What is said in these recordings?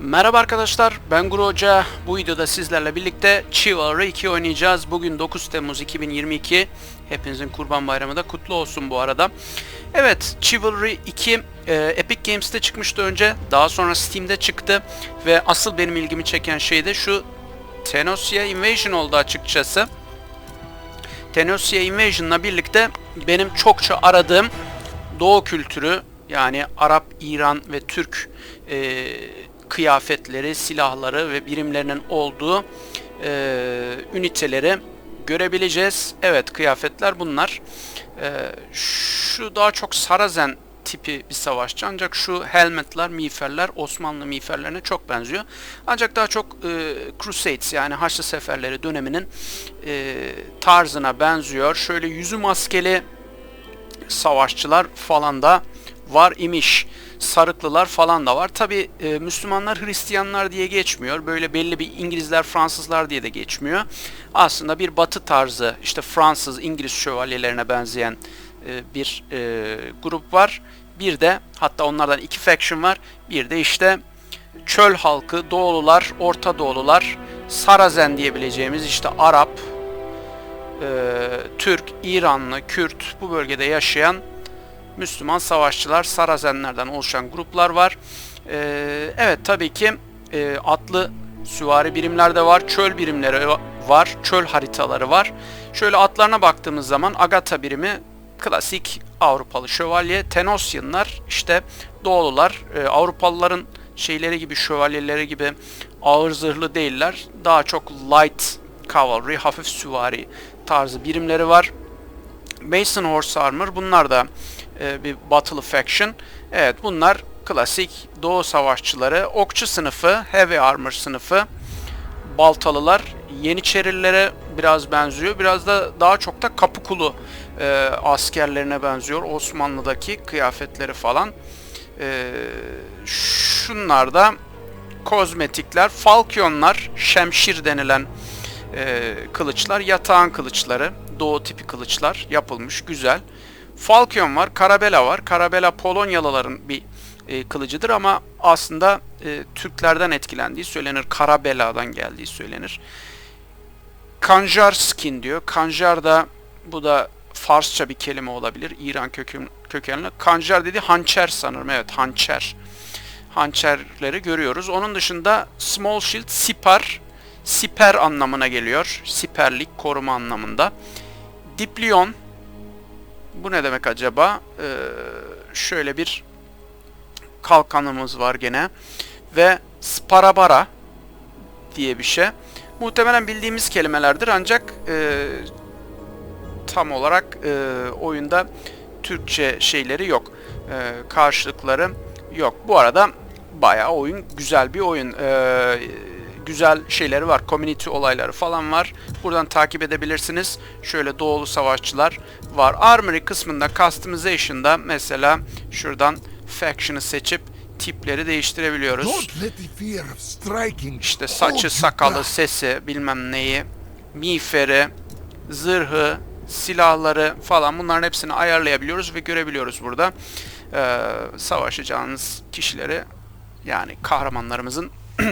Merhaba arkadaşlar, ben Guru Hoca. Bu videoda sizlerle birlikte Chivalry 2 oynayacağız. Bugün 9 Temmuz 2022. Hepinizin Kurban Bayramı da kutlu olsun bu arada. Evet, Chivalry 2 e, Epic Games'te çıkmıştı önce. Daha sonra Steam'de çıktı. Ve asıl benim ilgimi çeken şey de şu Tenosia Invasion oldu açıkçası. Tenosia Invasion'la birlikte benim çokça aradığım Doğu kültürü yani Arap, İran ve Türk e, kıyafetleri, silahları ve birimlerinin olduğu e, üniteleri görebileceğiz. Evet kıyafetler bunlar. E, şu daha çok Sarazen tipi bir savaşçı ancak şu helmetler, miğferler Osmanlı miğferlerine çok benziyor. Ancak daha çok e, Crusades yani Haçlı Seferleri döneminin e, tarzına benziyor. Şöyle yüzü maskeli savaşçılar falan da var imiş. Sarıklılar falan da var. Tabi e, Müslümanlar Hristiyanlar diye geçmiyor. Böyle belli bir İngilizler Fransızlar diye de geçmiyor. Aslında bir batı tarzı işte Fransız İngiliz şövalyelerine benzeyen e, bir e, grup var. Bir de hatta onlardan iki faction var. Bir de işte çöl halkı, Doğulular, Orta Doğulular, Sarazen diyebileceğimiz işte Arap, e, Türk, İranlı, Kürt bu bölgede yaşayan Müslüman savaşçılar, Sarazenlerden oluşan gruplar var. E, evet tabii ki e, atlı süvari birimler de var, çöl birimleri var, çöl haritaları var. Şöyle atlarına baktığımız zaman Agata birimi klasik Avrupalı şövalye, Tenosianlar işte Doğulular, e, Avrupalıların şeyleri gibi şövalyeleri gibi ağır zırhlı değiller. Daha çok light cavalry, hafif süvari tarzı birimleri var. Mason Horse Armor bunlar da e, bir Battle Faction. Evet bunlar klasik Doğu savaşçıları. Okçu sınıfı, Heavy Armor sınıfı. Baltalılar Yeniçerilere biraz benziyor. Biraz da daha çok da Kapıkulu e, askerlerine benziyor. Osmanlı'daki kıyafetleri falan. E, şunlar da kozmetikler, falkyonlar, şemşir denilen e, kılıçlar, yatağın kılıçları, doğu tipi kılıçlar yapılmış, güzel. Falcon var, Karabela var. Karabela Polonyalıların bir e, kılıcıdır ama aslında e, Türklerden etkilendiği söylenir. Karabela'dan geldiği söylenir. Kanjar skin diyor. Kanjar da bu da Farsça bir kelime olabilir. İran köken, kökenli. Kanjar dedi hançer sanırım. Evet hançer. Hançerleri görüyoruz. Onun dışında small shield, sipar. Siper anlamına geliyor. Siperlik, koruma anlamında. Diplyon. Bu ne demek acaba? Ee, şöyle bir kalkanımız var gene. Ve sparabara diye bir şey. Muhtemelen bildiğimiz kelimelerdir ancak e, tam olarak e, oyunda Türkçe şeyleri yok. E, karşılıkları yok. Bu arada bayağı oyun güzel bir oyun. E, güzel şeyleri var. Community olayları falan var. Buradan takip edebilirsiniz. Şöyle doğulu savaşçılar var. Armory kısmında customization'da mesela şuradan faction'ı seçip tipleri değiştirebiliyoruz. İşte saçı, sakalı, sesi, bilmem neyi, miğferi, zırhı, silahları falan bunların hepsini ayarlayabiliyoruz ve görebiliyoruz burada. Ee, savaşacağınız kişileri yani kahramanlarımızın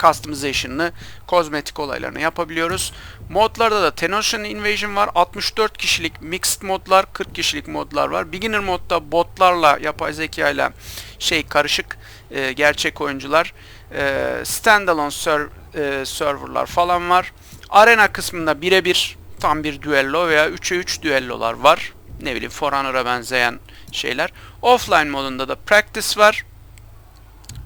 customization'ını, kozmetik olaylarını yapabiliyoruz. Modlarda da Tenosian Invasion var. 64 kişilik mixed modlar, 40 kişilik modlar var. Beginner modda botlarla, yapay zeka ile şey karışık e, gerçek oyuncular. E, standalone serv e, serverlar falan var. Arena kısmında birebir tam bir düello veya 3'e 3 düellolar var. Ne bileyim Forerunner'a benzeyen şeyler. Offline modunda da practice var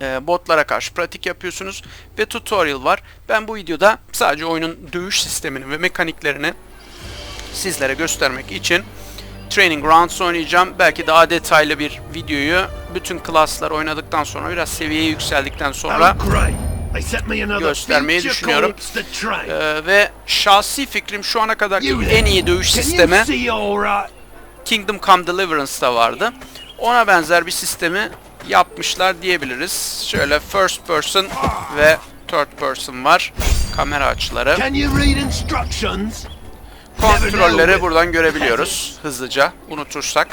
e, botlara karşı pratik yapıyorsunuz ve tutorial var. Ben bu videoda sadece oyunun dövüş sistemini ve mekaniklerini sizlere göstermek için Training Grounds oynayacağım. Belki daha detaylı bir videoyu bütün klaslar oynadıktan sonra biraz seviyeye yükseldikten sonra göstermeyi düşünüyorum. Ee, ve şahsi fikrim şu ana kadar en iyi dövüş sistemi Kingdom Come Deliverance'da vardı. Ona benzer bir sistemi yapmışlar diyebiliriz. Şöyle first person ve third person var. Kamera açıları. Kontrolleri buradan görebiliyoruz hızlıca unutursak.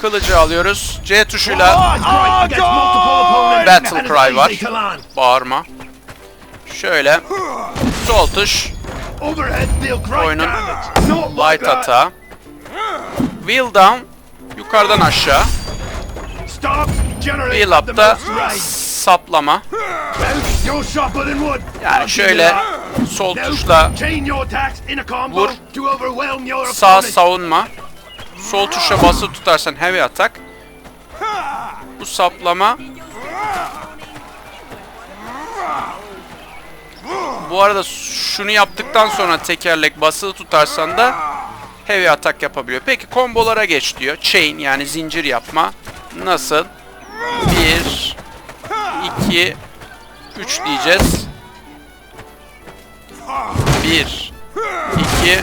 Kılıcı alıyoruz. C tuşuyla multiple opponents, Battle cry var. bağırma. Şöyle. Sol tuş. Oyunun Light hata. Wheel down. Yukarıdan aşağı. Most range. saplama. Yani şöyle sol tuşla vur. sağ savunma. Sol tuşa basılı tutarsan heavy atak. Bu saplama. Bu arada şunu yaptıktan sonra tekerlek basılı tutarsan da heavy atak yapabiliyor. Peki kombolara geç diyor. Chain yani zincir yapma. Nasıl? 1 2 3 diyeceğiz. 1 2 3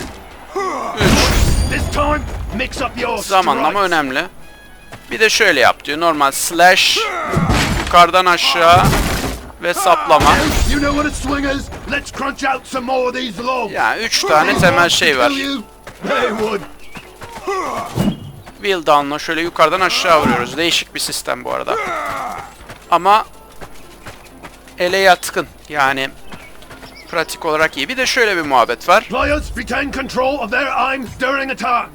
This time, mix up your Zamanlama önemli. Bir de şöyle yap diyor. Normal slash yukarıdan aşağı ve saplama. Yani üç tane temel şey var. Down'la şöyle yukarıdan aşağı vuruyoruz. Değişik bir sistem bu arada. Ama ele yatkın. Yani pratik olarak iyi. Bir de şöyle bir muhabbet var.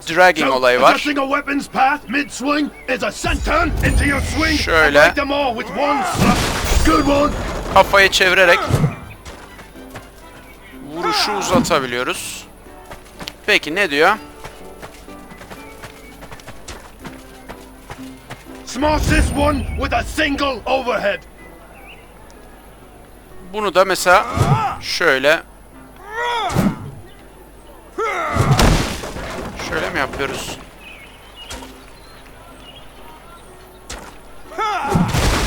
Dragging olayı var. Şöyle. Kafayı çevirerek vuruşu uzatabiliyoruz. Peki ne diyor? Smash this one with a single overhead. Bunu da mesela şöyle şöyle mi yapıyoruz?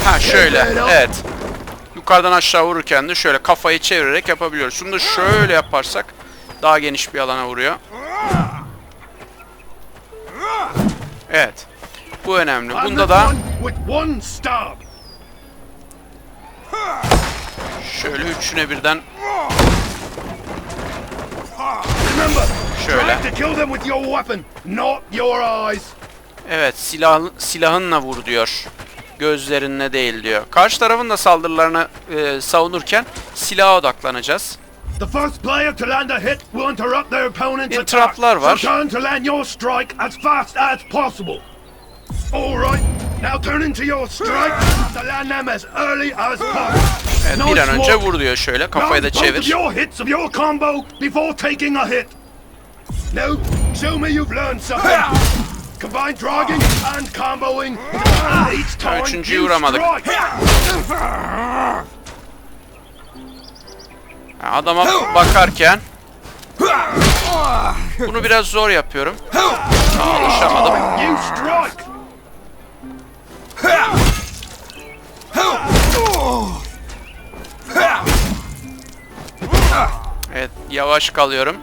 Ha şöyle. Evet. Yukarıdan aşağı vururken de şöyle kafayı çevirerek yapabiliyoruz. Şunu da şöyle yaparsak daha geniş bir alana vuruyor. Evet. Bu önemli. Bunda da şöyle üçüne birden Şöyle. Evet silah, silahınla vur diyor. Gözlerinle değil diyor. Karşı tarafın da saldırılarını e, savunurken silaha odaklanacağız. The first player to land a hit will interrupt their opponent's Bir attack. var. So turn to land your strike as fast as possible. Alright, now turn into your strike to land them as early as possible. Evet, No bir an önce vur diyor şöyle. Kafayı da Round both of çevir. your hits of your combo before taking a hit. Now, show me you've learned something. Combine dragging and comboing. And each time üçüncüyü you vuramadık. Yani Adama bakarken bunu biraz zor yapıyorum. Strike. Evet yavaş kalıyorum.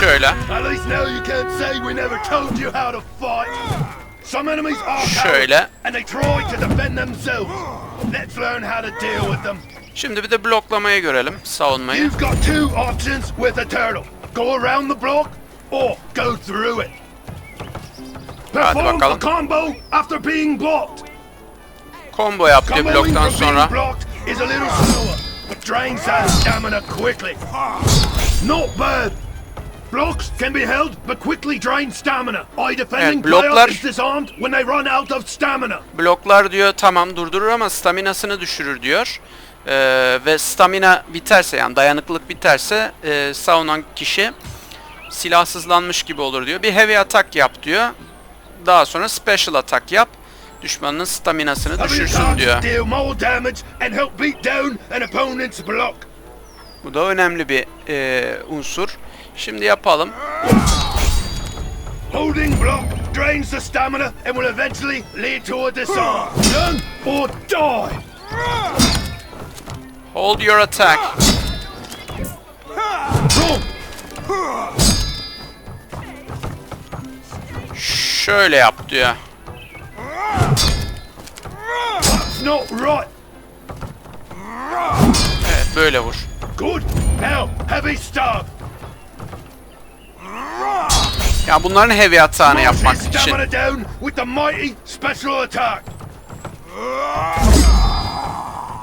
Şöyle. Şöyle. Cowards and they try to defend themselves. Let's learn how to deal with them. Şimdi bir de bloklamayı görelim. Savunmayı. You've got two options with a turtle. Go around the block or go through it. Perform a bakalım. combo after being blocked. Combo yap diyor Comboing bloktan from being sonra. blocked is a little slower, but drains that stamina quickly. Not bad. Blocks can be held, but quickly drain stamina. I defending Evet, bloklar- player is disarmed when they run out of stamina. Bloklar diyor tamam durdurur ama staminasını düşürür diyor. Ee, ve stamina biterse yani dayanıklılık biterse e, savunan kişi silahsızlanmış gibi olur diyor. Bir heavy atak yap diyor. Daha sonra special atak yap. Düşmanının staminasını düşürsün diyor. Bu da önemli bir e, unsur. Şimdi yapalım. Holding block drains the stamina and will eventually lead to a disarm. Run or die. Hold your attack. Şöyle yap diyor. Not right. Evet böyle vur. Good. Now, heavy stab. Yani bunların March yapmak için.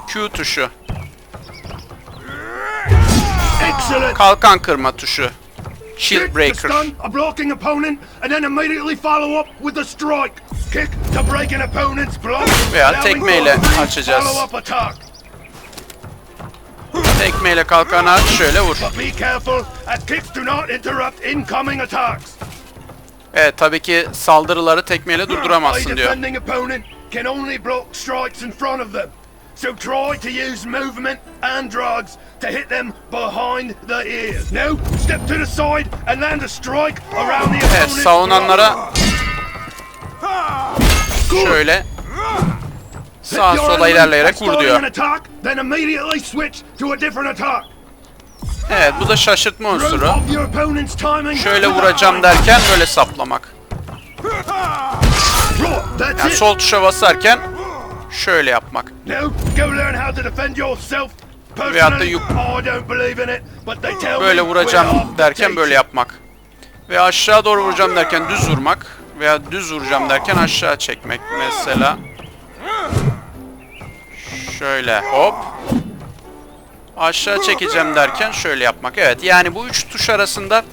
Q tuşu. Excellent. Kalkan kırma tuşu. Shield breaker. a blocking opponent and then immediately follow up with a strike. Kick to break an opponent's block. Veya tekmeyle açacağız. Tekmeyle kalkanı aç şöyle vur. But be careful as kicks do not interrupt incoming attacks. Evet tabii ki saldırıları tekmeyle durduramazsın diyor. defending opponent can only block strikes in front of them. So try to use movement and drugs to hit them behind the ears. Now, step to the side and land a strike around the Evet savunanlara şöyle sağa sola ilerleyerek vur diyor. then immediately switch to a different attack. Evet bu da şaşırtma unsuru. Şöyle vuracağım derken böyle saplamak. Yani sol tuşa basarken şöyle yapmak. Veyahut da yuk- Böyle vuracağım derken böyle yapmak. Ve aşağı doğru vuracağım derken düz vurmak. Veya düz vuracağım derken aşağı çekmek mesela. Şöyle hop. Aşağı çekeceğim derken şöyle yapmak. Evet yani bu üç tuş arasında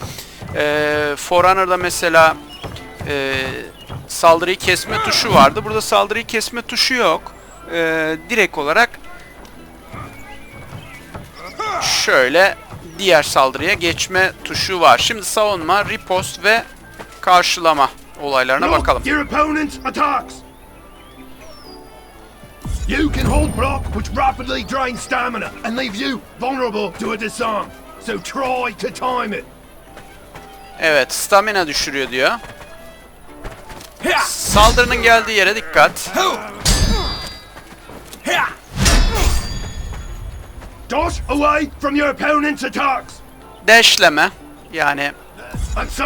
eee Forerunner'da mesela eee, saldırıyı kesme tuşu vardı. Burada saldırıyı kesme tuşu yok. Eee, direkt olarak şöyle diğer saldırıya geçme tuşu var. Şimdi savunma, ripost ve karşılama olaylarına bakalım. You can hold block, which rapidly drains stamina and leaves you vulnerable to a disarm. So try to time it. Evet, stamina düşürüyor diyor. Saldırının geldiği yere dikkat. Dodge away from your opponent's attacks. Dashleme. Yani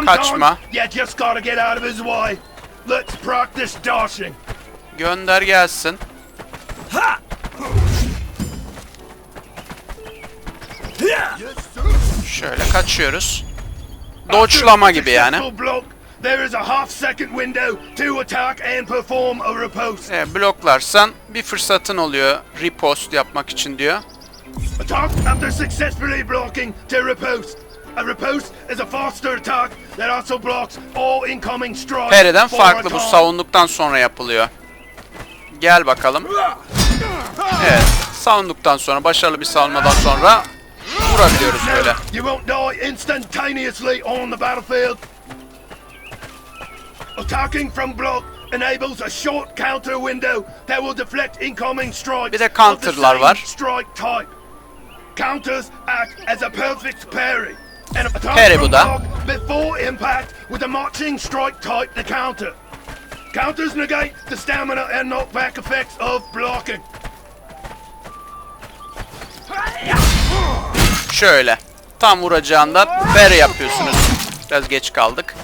Kaçma. you just gotta get out of his way. Let's practice dashing. gönder gelsin. Şöyle kaçıyoruz. Dodge'lama gibi yani. There is a half second window to attack and perform a riposte. Evet, bloklarsan bir fırsatın oluyor ripost yapmak için diyor. Attack after successfully blocking to riposte. A riposte is a faster attack that also blocks all incoming strikes. Periden farklı bu time. savunduktan sonra yapılıyor. Gel bakalım. Evet, savunduktan sonra başarılı bir savunmadan sonra vurabiliyoruz böyle. Now, you won't die instantaneously on the battlefield. Attacking from block enables a short counter window that will deflect incoming strikes. Bir de the counter'lar var. Strike type. Counters act as a perfect parry. And attack Parry from bu da. block before impact with a marching strike type to counter. Counters negate the stamina and knockback effects of blocking. Şöyle. Tam vuracağında parry yapıyorsunuz. Biraz geç kaldık.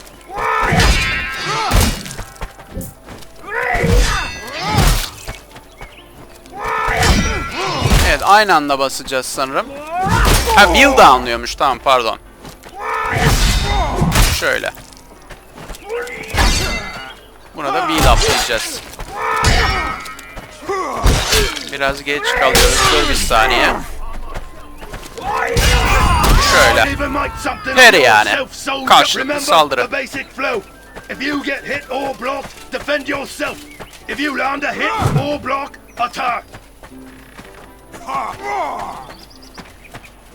Evet aynı anda basacağız sanırım. Ha wheel downlıyormuş tamam pardon. Şöyle. Buna da wheel uplayacağız. Biraz geç kalıyoruz. Dur bir saniye. Şöyle. Of yani. Karşılıklı saldırı. If you get hit or blocked, defend yourself. If you land a hit or block, attack.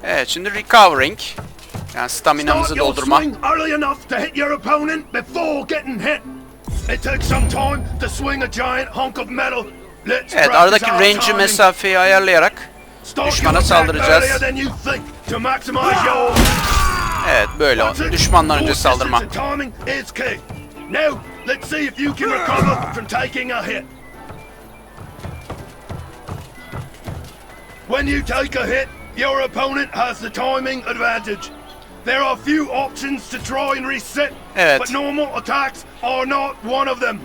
Evet şimdi recovering. Yani staminamızı doldurma. Evet aradaki timing. mesafeyi ayarlayarak düşmana saldıracağız. evet böyle düşmandan önce saldırma. When you take a hit, your opponent has the timing advantage. There are few options to try and reset, Evet. but normal attacks are not one of them.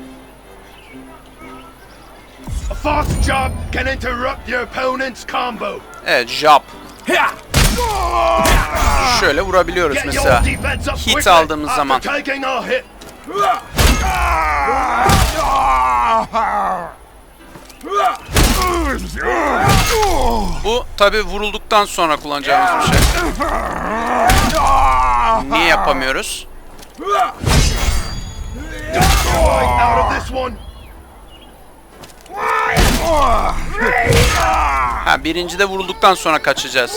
A fast jab can interrupt your opponent's combo. Evet jump. Şöyle vurabiliyoruz mesela. Hit aldığımız zaman. Bu tabi vurulduktan sonra kullanacağımız bir şey. Niye yapamıyoruz? Ha birinci de vurulduktan sonra kaçacağız.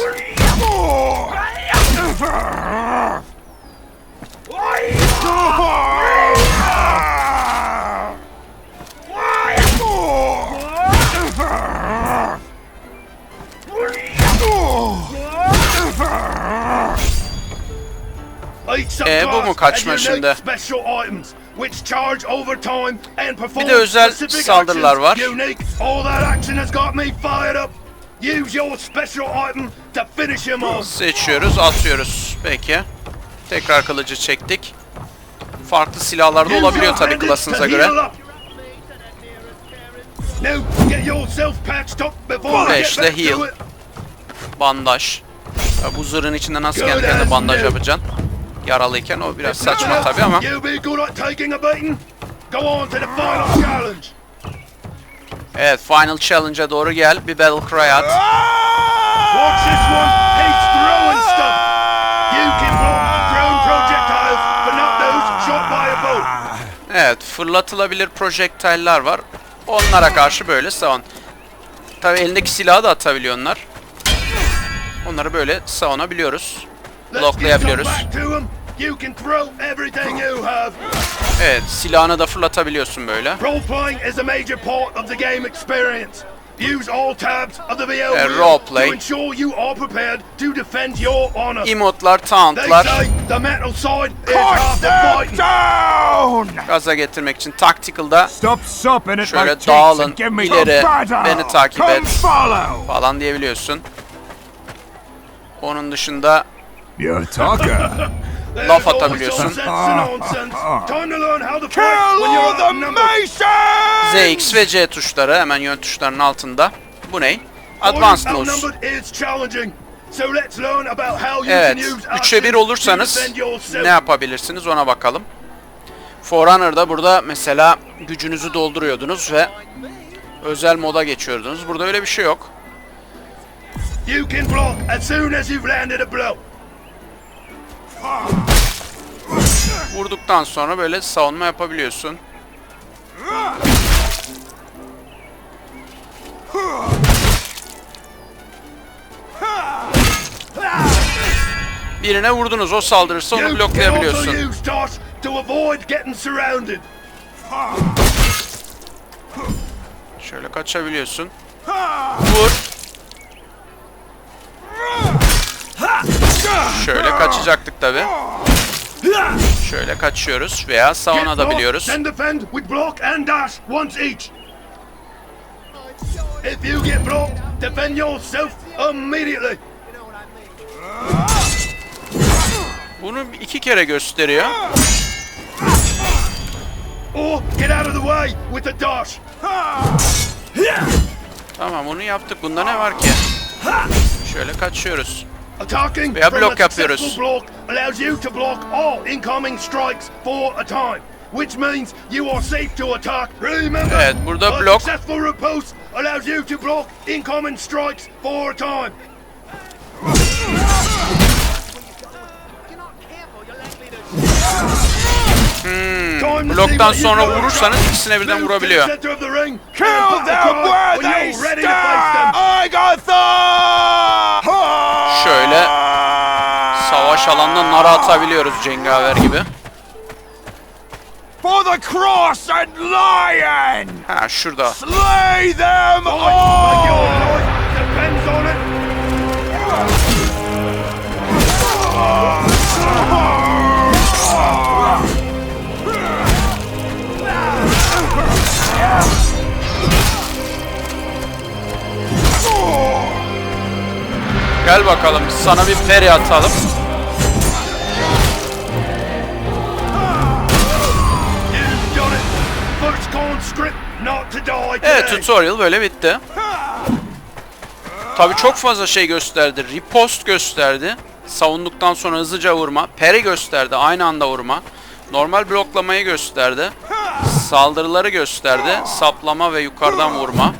Ee, bu mu kaçma şimdi? Bir de özel saldırılar var. Seçiyoruz, atıyoruz. Peki. Tekrar kılıcı çektik. Farklı silahlar da Use olabiliyor your tabi bandage klasınıza göre. heal up. Now get yourself patched up before I get Beşle back heal. Bandaj. Ya bu zırhın içinde nasıl kendine bandaj yapacaksın? Yaralıyken o biraz saçma else, tabi ama. Evet, Final Challenge'a doğru gel. Bir Battle Cry at. Evet, fırlatılabilir projektiller var. Onlara karşı böyle savun. Tabi elindeki silahı da atabiliyor onlar. Onları böyle savunabiliyoruz. Let's get some Bloklayabiliyoruz. back to 'em. You can throw everything you have. Evet, silahını da fırlatabiliyorsun böyle. Role playing is a major part of the game experience. Use all tabs of the roleplay. to ensure you are prepared to defend your honor. Emotlar, tauntlar, the side is down! gaza getirmek için tactical'da Stop sopping at Şöyle dağılın, ileri, beni takip et. falan diyebiliyorsun. Onun dışında You talker! Laf atabiliyorsun. you're the outnumbered. Masons! ZX ve C tuşları hemen yön tuşlarının altında. Bu ne? Advanced Moves. outnumbered is challenging. So let's learn about how you Evet, can use 3'e 1 actions olursanız ne yapabilirsiniz ona bakalım. Forerunner'da burada mesela gücünüzü dolduruyordunuz ve özel moda geçiyordunuz. Burada öyle bir şey yok. You can block as soon as you've landed a blow. Vurduktan sonra böyle savunma yapabiliyorsun. Birine vurdunuz o saldırırsa onu bloklayabiliyorsun. Şöyle kaçabiliyorsun. Vur. Şöyle kaçacaktık tabi. Şöyle kaçıyoruz veya savunabiliyoruz. If you get blocked, defend yourself immediately. Bunu iki kere gösteriyor. Or get out of the way with the dash. Tamam onu yaptık. Bunda ne var ki? Şöyle kaçıyoruz. Attacking Veya from blok a yapıyoruz. successful block allows you to block all incoming strikes for a time. Which means you are safe to attack. Remember, Evet, burada a blok- successful riposte allows you to block incoming strikes for a time. Hmm, bloktan sonra vurursanız ikisine birden vurabiliyor. Kill them where they them. stand! I got the... nara atabiliyoruz cengaver gibi. For the cross and lion! Ha şurada. Slay them all! Gel bakalım sana bir peri atalım. Evet tutorial böyle bitti. Tabi çok fazla şey gösterdi. Ripost gösterdi. Savunduktan sonra hızlıca vurma. Peri gösterdi. Aynı anda vurma. Normal bloklamayı gösterdi. Saldırıları gösterdi. Saplama ve yukarıdan vurma.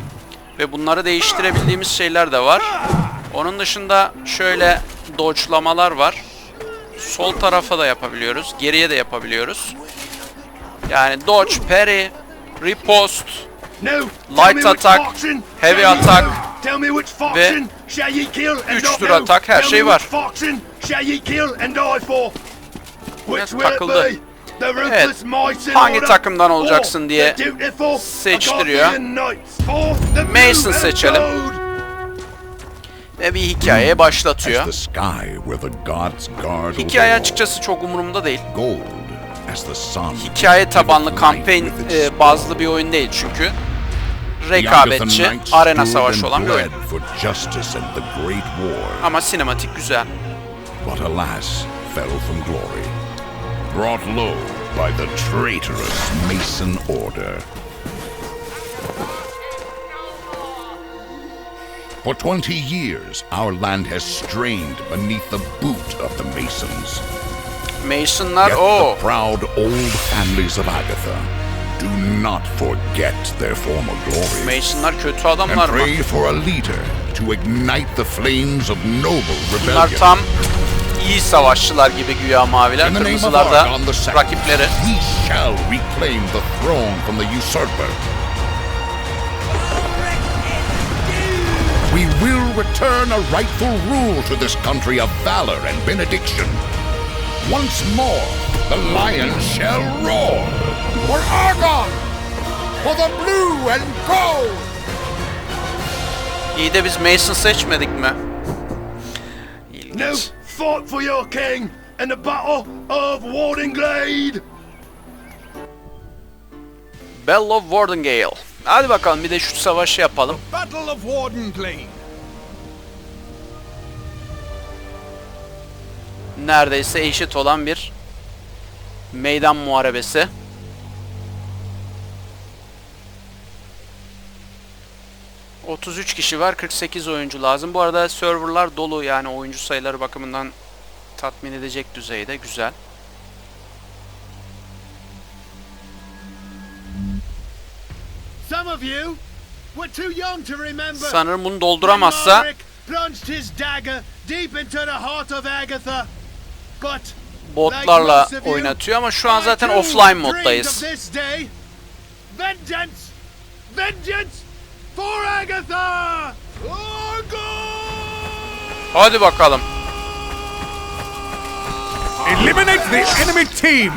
Ve bunları değiştirebildiğimiz şeyler de var. Onun dışında şöyle dodge'lamalar var. Sol tarafa da yapabiliyoruz. Geriye de yapabiliyoruz. Yani dodge, parry, tell Light attack, heavy attack kill? Tell me which faction shall ye kill and üç not tur now? atak, her şey var. which faction shall ye kill and die for? Biraz Which will it takıldı. in Hangi takımdan olacaksın diye seçtiriyor. Mason seçelim. ve bir hikayeye başlatıyor. Hikaye açıkçası çok umurumda değil. Hikaye tabanlı kampanya e, bazlı bir oyun değil çünkü. Rekabetçi, arena savaşı olan bir oyun. Ama sinematik güzel. But alas, fell from glory. Brought low by the traitorous Mason Order. For 20 years, our land has strained beneath the boot of the Masons. Masonlar Yet o the proud old families of Agatha do not forget their former glory. Masonlar kötü and adamlar mı? pray for a leader to ignite the flames of noble Bunlar rebellion. tam iyi savaşçılar gibi güya maviler. Kırmızılar da Argon the Second, rakipleri. we shall reclaim the throne from the usurper. We will return a rightful rule to this country of valor and benediction. Once more, the lion shall roar. For Argon! For the blue and gold! İyi de biz Mason seçmedik mi? Now, İlginç. fight for your king in the Battle of Wardinglade! Bell of Wardengale. Hadi bakalım bir de şu savaşı yapalım. Battle of Wardenglade. Neredeyse eşit olan bir meydan muharebesi. ...33 kişi var, 48 oyuncu lazım. Bu arada serverlar dolu yani oyuncu sayıları bakımından tatmin edecek düzeyde. Güzel. Sanırım bunu dolduramazsa botlarla oynatıyor ama şu an zaten offline moddayız. Vengeance, vengeance for Agatha. Hadi bakalım. Eliminate the enemy team.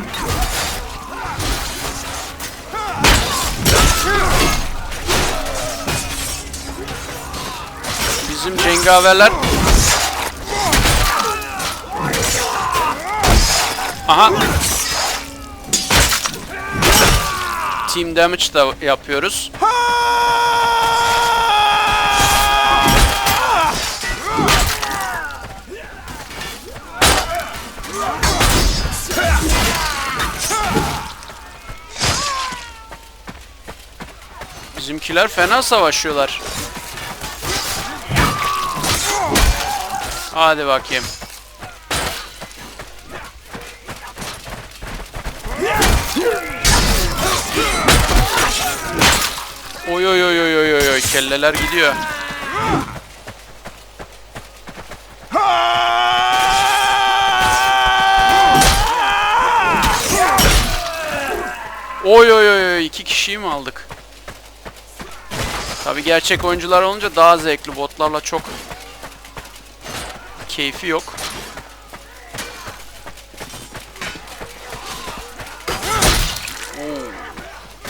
Bizim cengaverler... Aha. Team damage da yapıyoruz. Bizimkiler fena savaşıyorlar. Hadi bakayım. Oy oy oy oy oy oy kelleler gidiyor. Oy oy oy iki kişiyi mi aldık? Tabi gerçek oyuncular olunca daha zevkli botlarla çok keyfi yok.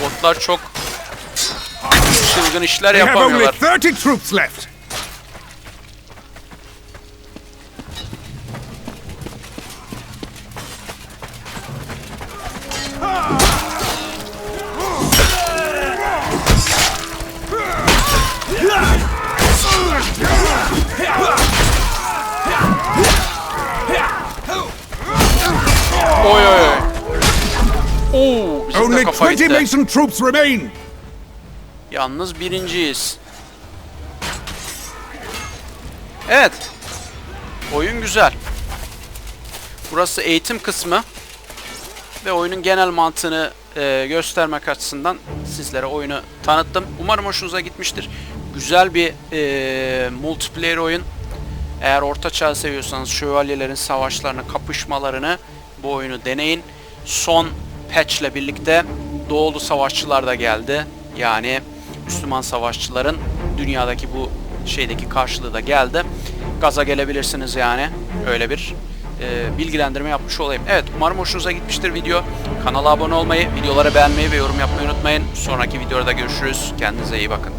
Botlar çok çılgın işler They have only yapamıyorlar. 30 troops left. Oy oy oy. Oo, bizim de Only kafa 20 gitti. Mason troops remain. Yalnız birinciyiz. Evet. Oyun güzel. Burası eğitim kısmı. Ve oyunun genel mantığını e, göstermek açısından sizlere oyunu tanıttım. Umarım hoşunuza gitmiştir. Güzel bir e, multiplayer oyun. Eğer orta çağ seviyorsanız şövalyelerin savaşlarını, kapışmalarını bu oyunu deneyin. Son patch ile birlikte doğulu savaşçılar da geldi. Yani Müslüman savaşçıların dünyadaki bu şeydeki karşılığı da geldi. Gaza gelebilirsiniz yani. Öyle bir e, bilgilendirme yapmış olayım. Evet umarım hoşunuza gitmiştir video. Kanala abone olmayı, videoları beğenmeyi ve yorum yapmayı unutmayın. Sonraki videoda görüşürüz. Kendinize iyi bakın.